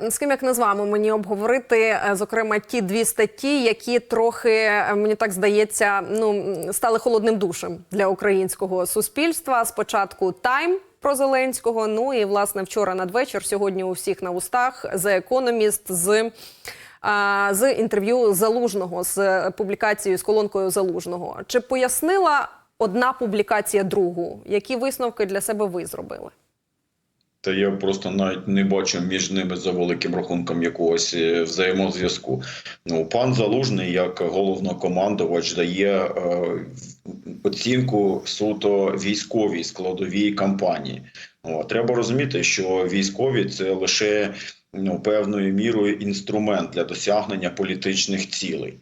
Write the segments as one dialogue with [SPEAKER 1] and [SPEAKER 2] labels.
[SPEAKER 1] З ким як не з вами мені обговорити, е, зокрема, ті дві статті, які трохи е, мені так здається, ну стали холодним душем для українського суспільства. Спочатку Тайм про Зеленського. Ну і власне вчора надвечір, сьогодні у всіх на устах The Economist з. а, З інтерв'ю залужного з е, публікацією з колонкою залужного чи пояснила одна публікація другу? Які висновки для себе ви зробили?
[SPEAKER 2] Та я просто навіть не бачу між ними за великим рахунком якогось е, взаємозв'язку. Ну, пан Залужний, як головнокомандувач, дає е, оцінку суто військовій складовій кампанії. Ну, а треба розуміти, що військові це лише ну, певною мірою інструмент для досягнення політичних цілей.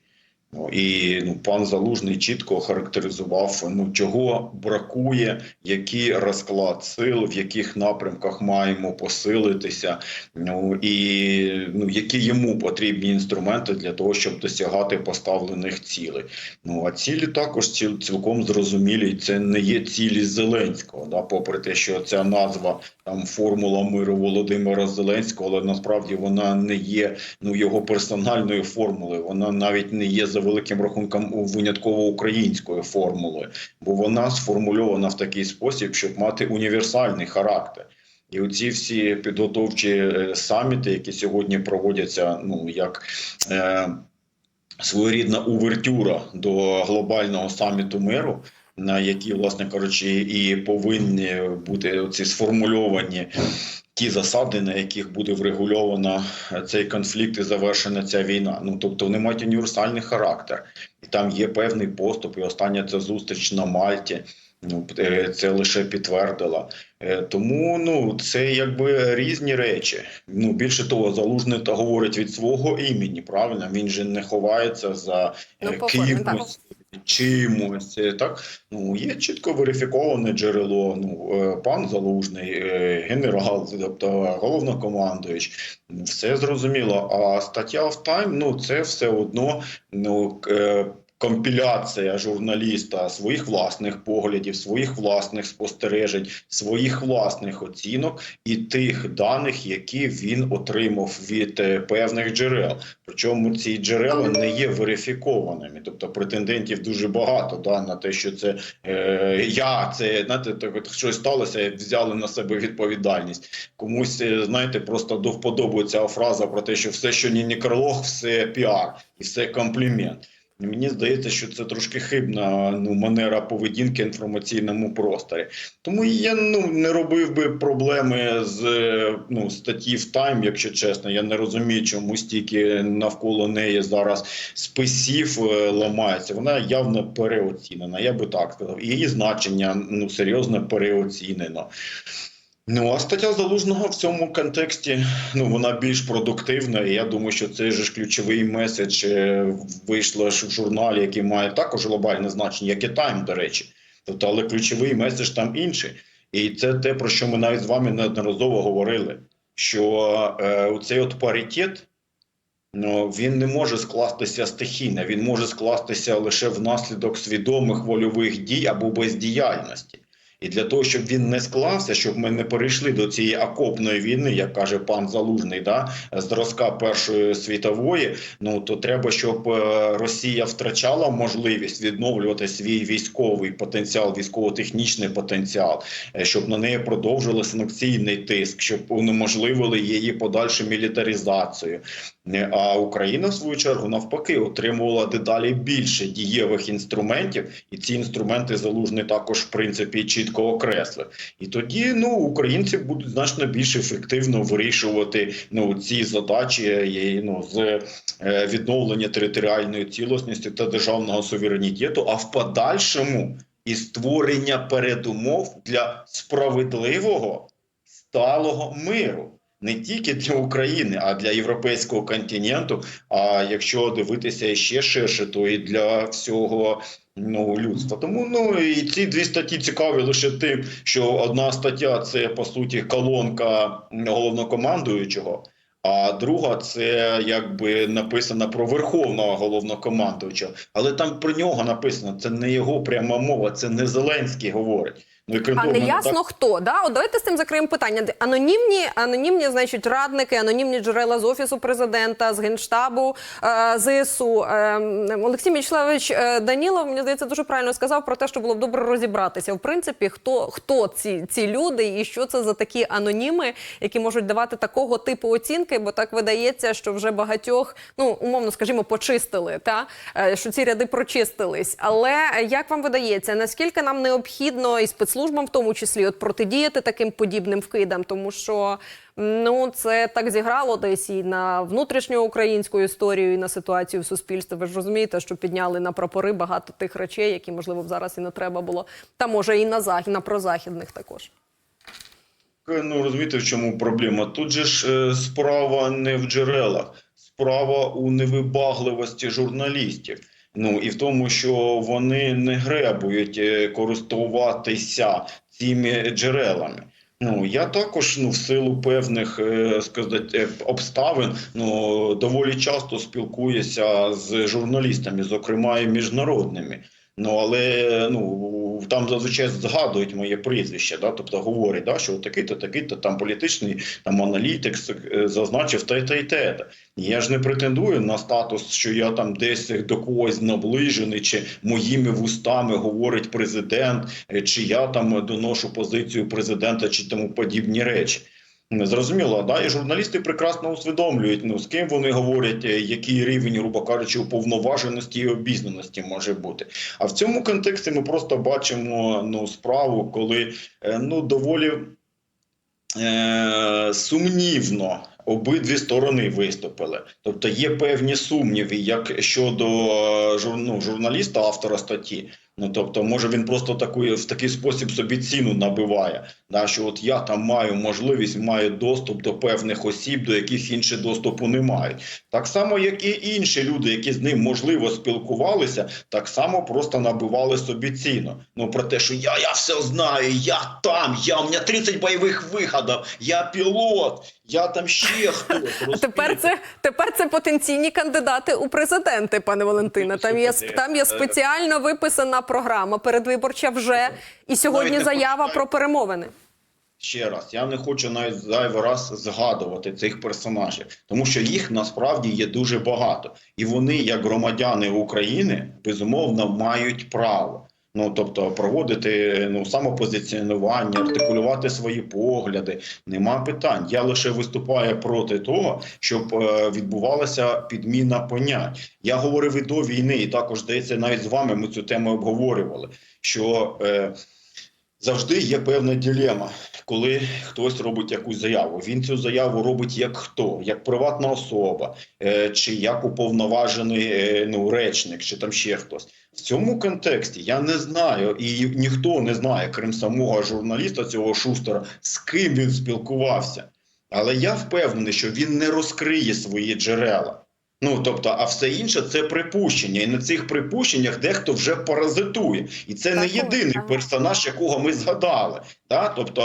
[SPEAKER 2] Ну, і ну, пан Залужний чітко характеризував, ну чого бракує, який розклад сил, в яких напрямках маємо посилитися, ну і ну які йому потрібні інструменти для того, щоб досягати поставлених цілей. Ну а цілі також ціл, цілком зрозумілі. Це не є цілі Зеленського, да, попри те, що ця назва там формула миру Володимира Зеленського, але насправді вона не є ну його персональною формулою. Вона навіть не є за великим рахунком винятково українською формулою, бо вона сформульована в такий спосіб, щоб мати універсальний характер. І оці всі підготовчі е, саміти, які сьогодні проводяться, ну як е, своєрідна увертюра до глобального саміту миру, на які, власне кажучи, і повинні бути ці сформульовані ті засади, на яких буде врегульовано цей конфлікт і завершена ця війна. Ну тобто вони мають універсальний характер, і там є певний поступ. І остання ця зустріч на Мальті. Ну е, це лише підтвердила. Е, Тому ну це якби різні речі. Ну більше того, залужний та говорить від свого імені. Правильно він же не ховається за
[SPEAKER 1] Ну,
[SPEAKER 2] е,
[SPEAKER 1] так.
[SPEAKER 2] кимось. Чимось так ну є чітко верифіковане джерело. Ну пан залужний, генерал, тобто головнокомандуючий, Ну, все зрозуміло. А стаття в Тайм, ну це все одно ну компіляція журналіста своїх власних поглядів, своїх власних спостережень, своїх власних оцінок і тих даних, які він отримав від е, певних джерел. Причому ці джерела не є верифікованими, тобто претендентів дуже багато да, на те, що це е, я, це знаєте, так щось сталося, взяли на себе відповідальність. Комусь е, знаєте, просто до вподоби ця фраза про те, що все, що не некролог, все піар і все комплімент. Мені здається, що це трошки хибна ну манера поведінки в інформаційному просторі. Тому я ну не робив би проблеми з е, ну статті в Тайм, якщо чесно. Я не розумію, чому стільки навколо неї зараз списів е, ламається. Вона явно переоцінена. Я би так сказав. Її значення ну серйозно переоцінено. Ну, а стаття залужного в цьому контексті ну вона більш продуктивна. І я думаю, що цей ж ключовий меседж е, вийшло в журналі, який має також глобальне значення, як і Тайм, до речі. Тобто, але ключовий меседж там інший. І це те, про що ми навіть з вами неодноразово говорили. Що е, цей от паритет ну, він не може скластися стихійно, він може скластися лише внаслідок свідомих вольових дій або бездіяльності. І для того, щоб він не склався, щоб ми не перейшли до цієї окопної війни, як каже пан Залужний, да зразка Першої світової, ну то треба, щоб е, Росія втрачала можливість відновлювати свій військовий потенціал, військово-технічний потенціал, е, щоб на неї продовжили санкційний тиск, щоб унеможливили її подальшу мілітаризацію. Е, А Україна, в свою чергу, навпаки, отримувала дедалі більше дієвих інструментів, і ці інструменти залужний також в принципі чітко окреслив. І тоді ну українці будуть значно більш ефективно вирішувати ну ці задачі е, ну, з е, відновлення територіальної цілісності та державного суверенітету, а в подальшому і створення передумов для справедливого сталого миру. Не тільки для України, а для європейського континенту. А якщо дивитися ще ширше, то і для всього ну, людства. Тому ну і ці дві статті цікаві лише тим, що одна стаття це по суті колонка головнокомандуючого. А друга це якби написано про верховного головнокомандуючого, але там про нього написано. Це не його пряма мова, це не Зеленський говорить.
[SPEAKER 1] А не ясно хто, да? От давайте з цим закриємо питання. Анонімні, анонімні, значить, радники, анонімні джерела з офісу президента, з генштабу, е, ЗСУ. Е, Олексій Мічславович е, Данілов, мені здається, дуже правильно сказав про те, що було б добре розібратися. В принципі, хто, хто ці, ці люди і що це за такі аноніми, які можуть давати такого типу оцінки, бо так видається, що вже багатьох, ну умовно скажімо, почистили, та е, що ці ряди прочистились. Але як вам видається, наскільки нам необхідно і спецслужбам, в тому числі, от протидіяти таким подібним вкидам, тому що ну це так зіграло десь і на внутрішню українську історію, і на ситуацію в суспільстві. Ви ж розумієте, що підняли на прапори багато тих речей, які можливо зараз і не треба було. Та може і на захід, на прозахідних також.
[SPEAKER 2] Ну розумієте, в чому проблема? Тут же ж е, справа не в джерелах, справа у невибагливості журналістів. Ну і в тому, що вони не гребують е, користуватися цими джерелами. Ну я також ну в силу певних е, сказати е, обставин ну доволі часто спілкуюся з журналістами, зокрема і міжнародними. Ну але ну там зазвичай згадують моє прізвище, да, тобто говорять, да, що такий-то, такий-то там політичний там аналітик е, зазначив те, те те. Я ж не претендую на статус, що я там десь до когось наближений, чи моїми вустами говорить президент, е, чи я там доношу позицію президента, чи тому подібні речі. Зрозуміло, да, і журналісти прекрасно усвідомлюють, ну з ким вони говорять, е, який рівень, грубо кажучи, уповноваженості і обізнаності може бути. А в цьому контексті ми просто бачимо ну справу, коли е, ну доволі е, сумнівно обидві сторони виступили. Тобто є певні сумніви, як щодо е, ну, журналіста, автора статті. Ну тобто, може він просто таку, в такий спосіб собі ціну набиває. Да, що от я там маю можливість, маю доступ до певних осіб, до яких інші доступу не мають. Так само, як і інші люди, які з ним можливо спілкувалися, так само просто набивали собі ціну. Ну про те, що я, я все знаю, я там, я у мене 30 бойових виходів, я пілот, я там ще хтось.
[SPEAKER 1] А тепер це тепер це потенційні кандидати у президенти, пане Валентине. Там є там є
[SPEAKER 2] е,
[SPEAKER 1] спеціально виписана програма передвиборча вже, і сьогодні заява про перемовини.
[SPEAKER 2] Ще раз, я не хочу навіть зайвий раз згадувати цих персонажів, тому що їх насправді є дуже багато, і вони, як громадяни України, безумовно мають право. Ну тобто проводити ну самопозиціонування, артикулювати свої погляди. Нема питань. Я лише виступаю проти того, щоб е, відбувалася підміна понять. Я говорив і до війни, і також здається, навіть з вами ми цю тему обговорювали. Що е, завжди є певна ділема, коли хтось робить якусь заяву. Він цю заяву робить як хто, як приватна особа, е, чи як уповноважений е, ну, речник, чи там ще хтось. В цьому контексті я не знаю, і ніхто не знає, крім самого журналіста цього шустера, з ким він спілкувався. Але я впевнений, що він не розкриє свої джерела. Ну тобто, а все інше це припущення, і на цих припущеннях дехто вже паразитує, і це не єдиний
[SPEAKER 1] так.
[SPEAKER 2] персонаж, якого ми згадали. Да? Тобто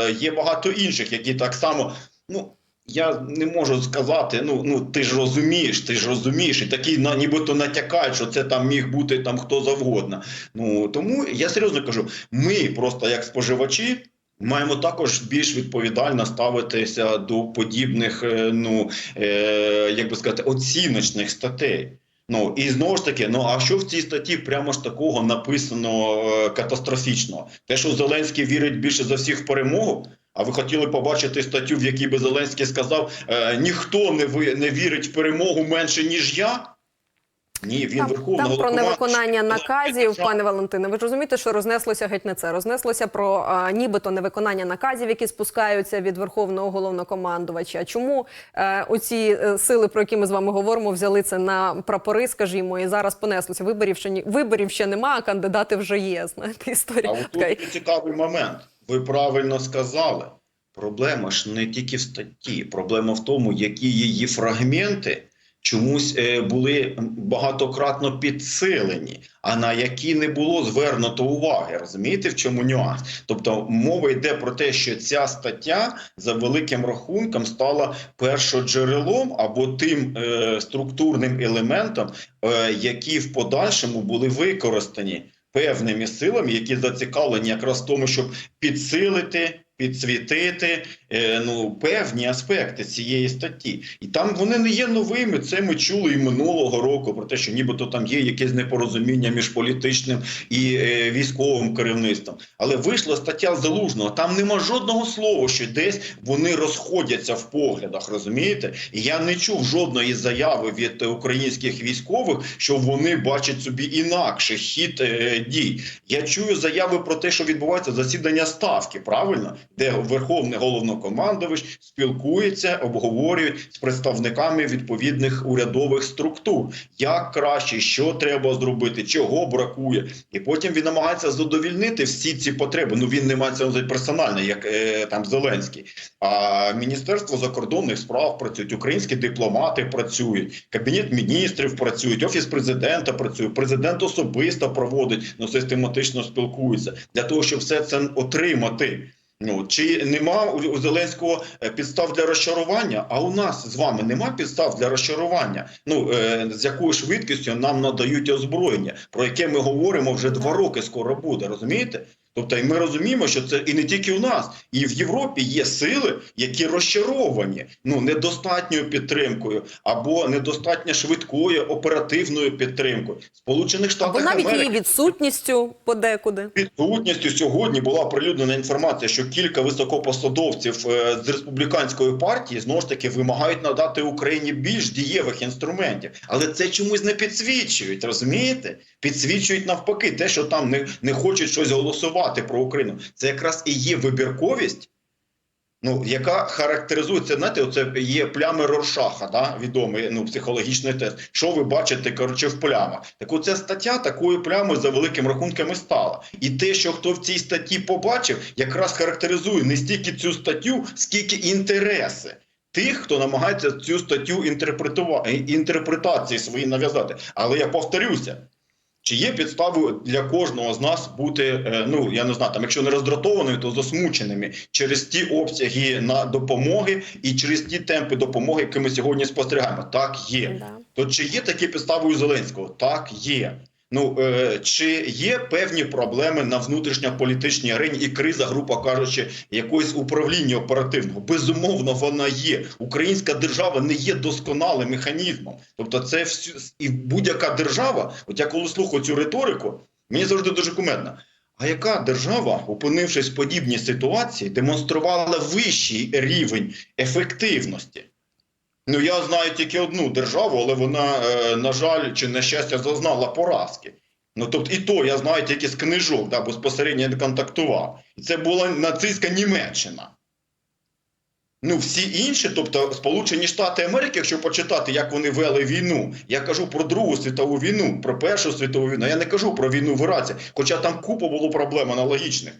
[SPEAKER 2] е, є багато інших, які так само. Ну я не можу сказати. Ну ну ти ж розумієш, ти ж розумієш, і такі на нібито натякають, що це там міг бути там хто завгодно. Ну тому я серйозно кажу, ми просто як споживачі. Маємо також більш відповідально ставитися до подібних, е, ну е, як би сказати, оціночних статей. Ну і знову ж таки, ну а що в цій статті прямо ж такого написано е, катастрофічного? Те, що Зеленський вірить більше за всіх в перемогу. А ви хотіли побачити статтю, в якій би Зеленський сказав: е, ніхто не ви не вірить в перемогу менше ніж я? Ні, він
[SPEAKER 1] Там,
[SPEAKER 2] верховного
[SPEAKER 1] там про невиконання наказів, пане Валентине. Ви ж розумієте, що рознеслося геть не це. Рознеслося про а, нібито невиконання наказів, які спускаються від верховного головнокомандувача. Чому е, оці е, сили, про які ми з вами говоримо, взяли це на прапори, скажімо, і зараз понеслося. Виборів ще ні виборів ще нема, а кандидати вже є. Знаєте, історія
[SPEAKER 2] А от тут цікавий момент. Ви правильно сказали. Проблема ж не тільки в статті, проблема в тому, які її фрагменти чомусь е, були багатократно підсилені, а на які не було звернуто уваги. Розумієте, в чому нюанс? Тобто мова йде про те, що ця стаття за великим рахунком стала першоджерелом або тим е, структурним елементом, е, які в подальшому були використані певними силами, які зацікавлені якраз в тому, щоб підсилити. Підсвітити е, ну певні аспекти цієї статті, і там вони не є новими. Це ми чули і минулого року про те, що нібито там є якесь непорозуміння між політичним і е, військовим керівництвом. Але вийшла стаття залужного. Там нема жодного слова, що десь вони розходяться в поглядах. Розумієте? І я не чув жодної заяви від українських військових, що вони бачать собі інакше хід е, дій. Я чую заяви про те, що відбувається засідання ставки, правильно, де верховний головнокомандувач спілкується, обговорюють з представниками відповідних урядових структур, як краще, що треба зробити, чого бракує, і потім він намагається задовільнити всі ці потреби. Ну він не має це персонально, як е, там Зеленський. А Міністерство закордонних справ працюють, українські дипломати працюють, кабінет міністрів працюють, офіс президента працює. Президент особисто проводить, ну систематично спілкується для того, щоб все це отримати. Ну чи нема у Зеленського е, підстав для розчарування? А у нас з вами нема підстав для розчарування. Ну е, з якою швидкістю нам надають озброєння, про яке ми говоримо вже два роки. Скоро буде, розумієте? Тобто, і ми розуміємо, що це і не тільки у нас, і в Європі є сили, які розчаровані ну недостатньою підтримкою або недостатньо швидкою оперативною підтримкою. Сполучених
[SPEAKER 1] Або
[SPEAKER 2] Штатів
[SPEAKER 1] навіть
[SPEAKER 2] Америки
[SPEAKER 1] її відсутністю подекуди.
[SPEAKER 2] відсутністю сьогодні була оприлюднена інформація, що кілька високопосадовців е, з республіканської партії знову ж таки вимагають надати Україні більш дієвих інструментів, але це чомусь не підсвічують. Розумієте? Підсвічують навпаки, те, що там не, не хочуть щось голосувати про Україну. Це якраз і є вибірковість. Ну, яка характеризується, знаєте, оце є плями Роршаха, да, відомий ну, психологічний тест. Що ви бачите, коротше, в плямах? Так оця стаття такою плямою за великим рахунком і стала. І те, що хто в цій статті побачив, якраз характеризує не стільки цю статтю, скільки інтереси. Тих, хто намагається цю статтю інтерпретувати інтерпретації свої нав'язати. Але я повторюся, чи є підстави для кожного з нас бути, е, ну я не знаю, там, якщо не роздратованими, то засмученими через ті обсяги на допомоги і через ті темпи допомоги, які ми сьогодні спостерігаємо? Так є. То чи є такі підстави у Зеленського? Так є. Ну е, чи є певні проблеми на внутрішньополітичній арені і криза, грубо кажучи, якогось управління оперативного? Безумовно, вона є. Українська держава не є досконалим механізмом. Тобто, це всю і будь-яка держава. От я коли слухаю цю риторику, мені завжди дуже кумедно. А яка держава, опинившись в подібній ситуації, демонструвала вищий рівень ефективності? Ну, я знаю тільки одну державу, але вона, е, на жаль, чи на щастя, зазнала поразки. Ну, тобто, і то я знаю тільки з книжок, да, безпосередньо не контактував. І це була нацистська Німеччина. Ну, всі інші, тобто Сполучені Штати Америки, якщо почитати, як вони вели війну, я кажу про Другу світову війну, про Першу світову війну. Я не кажу про війну в Іраці, хоча там купа було проблем аналогічних.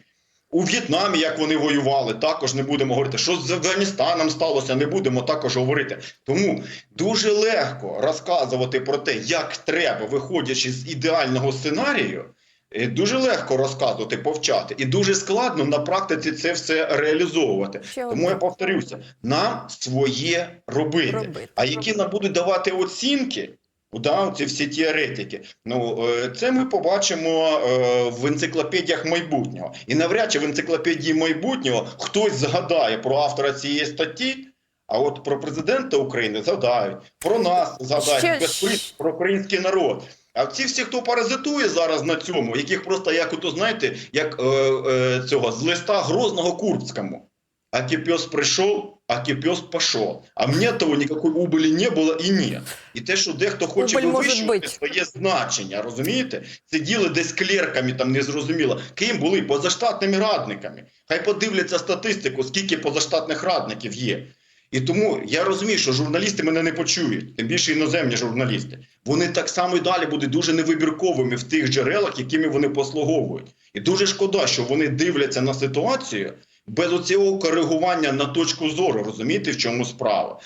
[SPEAKER 2] У В'єтнамі, як вони воювали, також не будемо говорити. Що з Афганістаном сталося, не будемо також говорити. Тому дуже легко розказувати про те, як треба, виходячи з ідеального сценарію, е, дуже легко розказувати, повчати, і дуже складно на практиці це все реалізовувати.
[SPEAKER 1] Ще
[SPEAKER 2] Тому
[SPEAKER 1] одне.
[SPEAKER 2] я повторюся: нам своє робити.
[SPEAKER 1] Робити.
[SPEAKER 2] А які нам будуть давати оцінки? Да, ці всі теоретики. Ну е, це ми побачимо е, в енциклопедіях майбутнього. І навряд чи в енциклопедії майбутнього хтось згадає про автора цієї статті. А от про президента України згадають, про нас згадають, безприт про український народ. А ці всі, хто паразитує зараз на цьому, яких просто як ото знаєте, як е, е, цього з листа Грозного Курбському. Аки пес прийшов, аки пес пішов. А мені того ніякої убилі не було і ні. І те, що дехто хоче вивищувати своє значення, розумієте? Сиділи десь клерками, там незрозуміло. Ким були позаштатними радниками. Хай подивляться статистику, скільки позаштатних радників є. І тому я розумію, що журналісти мене не почують, тим більше іноземні журналісти. Вони так само і далі будуть дуже невибірковими в тих джерелах, якими вони послуговують. І дуже шкода, що вони дивляться на ситуацію без оцього коригування на точку зору. Розумієте, в чому справа?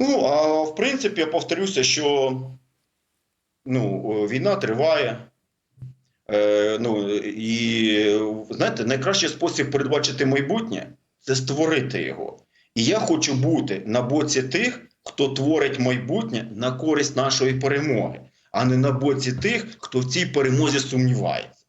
[SPEAKER 2] Ну, а в принципі, я повторюся, що ну, війна триває. Е, ну, і знаєте, найкращий спосіб передбачити майбутнє це створити його. І я хочу бути на боці тих, хто творить майбутнє на користь нашої перемоги, а не на боці тих, хто в цій перемозі сумнівається.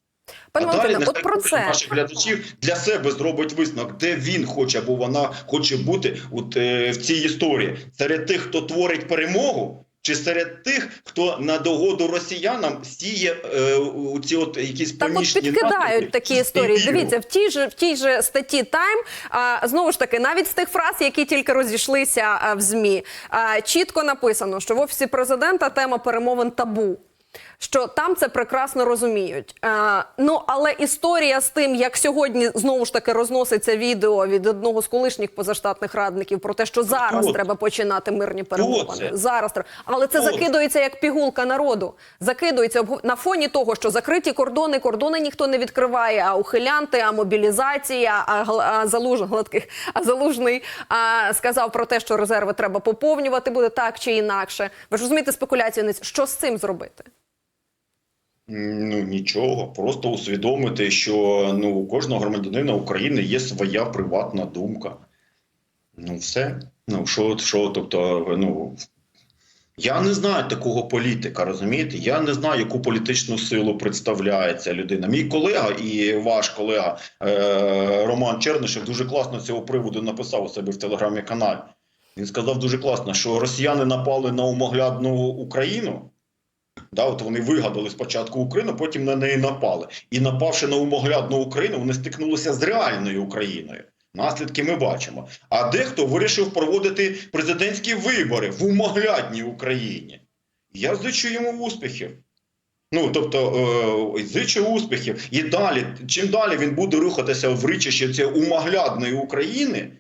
[SPEAKER 1] Пане
[SPEAKER 2] а далі
[SPEAKER 1] от про це.
[SPEAKER 2] наших глядачів для себе зробить висновок, де він хоче або вона хоче бути от, е, в цій історії. Серед тих, хто творить перемогу, чи серед тих, хто на догоду росіянам сіє е, у ці от якісь
[SPEAKER 1] Так от підкидають такі історії. Дивіться, в тій же в тій же статті Time, а, знову ж таки, навіть з тих фраз, які тільки розійшлися а, в змі, а, чітко написано, що в офісі президента тема перемовин табу. Що там це прекрасно розуміють. Е, ну але історія з тим, як сьогодні знову ж таки розноситься відео від одного з колишніх позаштатних радників про те, що зараз
[SPEAKER 2] Хто
[SPEAKER 1] треба починати мирні перемовини. Зараз треба. Але це
[SPEAKER 2] Хто
[SPEAKER 1] закидується як пігулка народу. Закидується на фоні того, що закриті кордони, кордони ніхто не відкриває, а ухилянти, а мобілізація, а, а залуж гладких, а залужний а, сказав про те, що резерви треба поповнювати буде так чи інакше. Ви ж розумієте спекуляцію що з цим зробити?
[SPEAKER 2] Ну нічого, просто усвідомити, що ну у кожного громадянина України є своя приватна думка. Ну, все. Ну що, що, тобто, ну я не знаю такого політика, розумієте? Я не знаю, яку політичну силу представляє ця людина. Мій колега і ваш колега е- Роман Чернишев дуже класно цього приводу написав у себе в телеграмі каналі. Він сказав дуже класно, що росіяни напали на умоглядну Україну. Да, от вони вигадали спочатку Україну, потім на неї напали. І напавши на умоглядну Україну, вони стикнулися з реальною Україною. Наслідки ми бачимо. А дехто вирішив проводити президентські вибори в умоглядній Україні. Я зичу йому успіхів. Ну, тобто, е, зичу успіхів. І далі, чим далі він буде рухатися в річище цієї умоглядної України,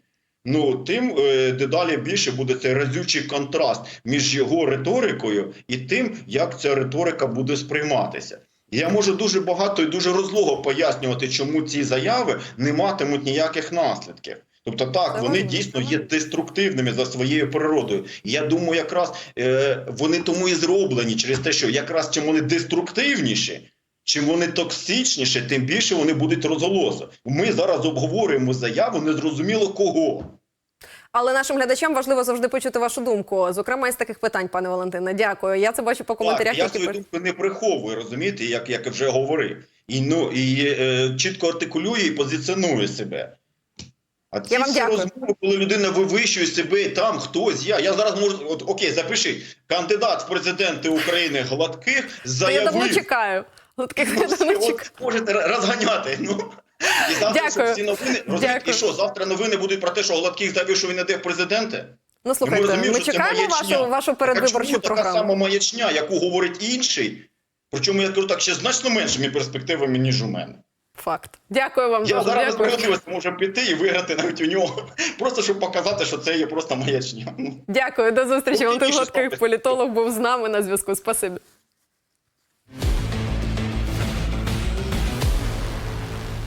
[SPEAKER 2] ну тим е, дедалі більше буде цей разючий контраст між його риторикою і тим, як ця риторика буде сприйматися. Я можу дуже багато і дуже розлого пояснювати, чому ці заяви не матимуть ніяких наслідків. Тобто, так, вони дійсно є деструктивними за своєю природою. І я думаю, якраз е, вони тому і зроблені через те, що якраз чим вони деструктивніші, чим вони токсичніші, тим більше вони будуть розголоси. Ми зараз обговорюємо заяву незрозуміло кого.
[SPEAKER 1] Але нашим глядачам важливо завжди почути вашу думку. Зокрема, із таких питань, пане Валентине. Дякую. Я це бачу по коментарях.
[SPEAKER 2] Так, я свою думку не приховую, розумієте, як, як вже говорив. І, ну, і е, чітко артикулює і позиціонує себе. А ці
[SPEAKER 1] Я вам дякую.
[SPEAKER 2] розмови, коли людина вивищує себе, і там хтось я. Я зараз можу. От окей, запиши. Кандидат в президенти України гладких
[SPEAKER 1] Та Я давно чекаю. Таких
[SPEAKER 2] Ну,
[SPEAKER 1] давно чекаю.
[SPEAKER 2] можете розганяти. Ну.
[SPEAKER 1] Дякую.
[SPEAKER 2] всі новини. Розумієте,
[SPEAKER 1] Дякую.
[SPEAKER 2] і що, завтра новини будуть про те, що Гладких заявив, що він іде в президенти?
[SPEAKER 1] Ну слухайте,
[SPEAKER 2] Ми розуміємо, що це
[SPEAKER 1] чекаємо
[SPEAKER 2] маячня.
[SPEAKER 1] вашу вашу
[SPEAKER 2] Так, а
[SPEAKER 1] передвиборчу
[SPEAKER 2] чому така
[SPEAKER 1] програму.
[SPEAKER 2] сама маячня, яку говорить інший, причому я кажу так, ще значно меншими перспективами, ніж у мене.
[SPEAKER 1] Факт. Дякую вам
[SPEAKER 2] Я
[SPEAKER 1] дуже.
[SPEAKER 2] зараз
[SPEAKER 1] Дякую.
[SPEAKER 2] справедливості можу піти і виграти навіть у нього, просто щоб показати, що це є просто маячня. Ну.
[SPEAKER 1] Дякую. До зустрічі.
[SPEAKER 2] Ну,
[SPEAKER 1] Валентин
[SPEAKER 2] ставте.
[SPEAKER 1] політолог, був з нами на зв'язку. Спасибі.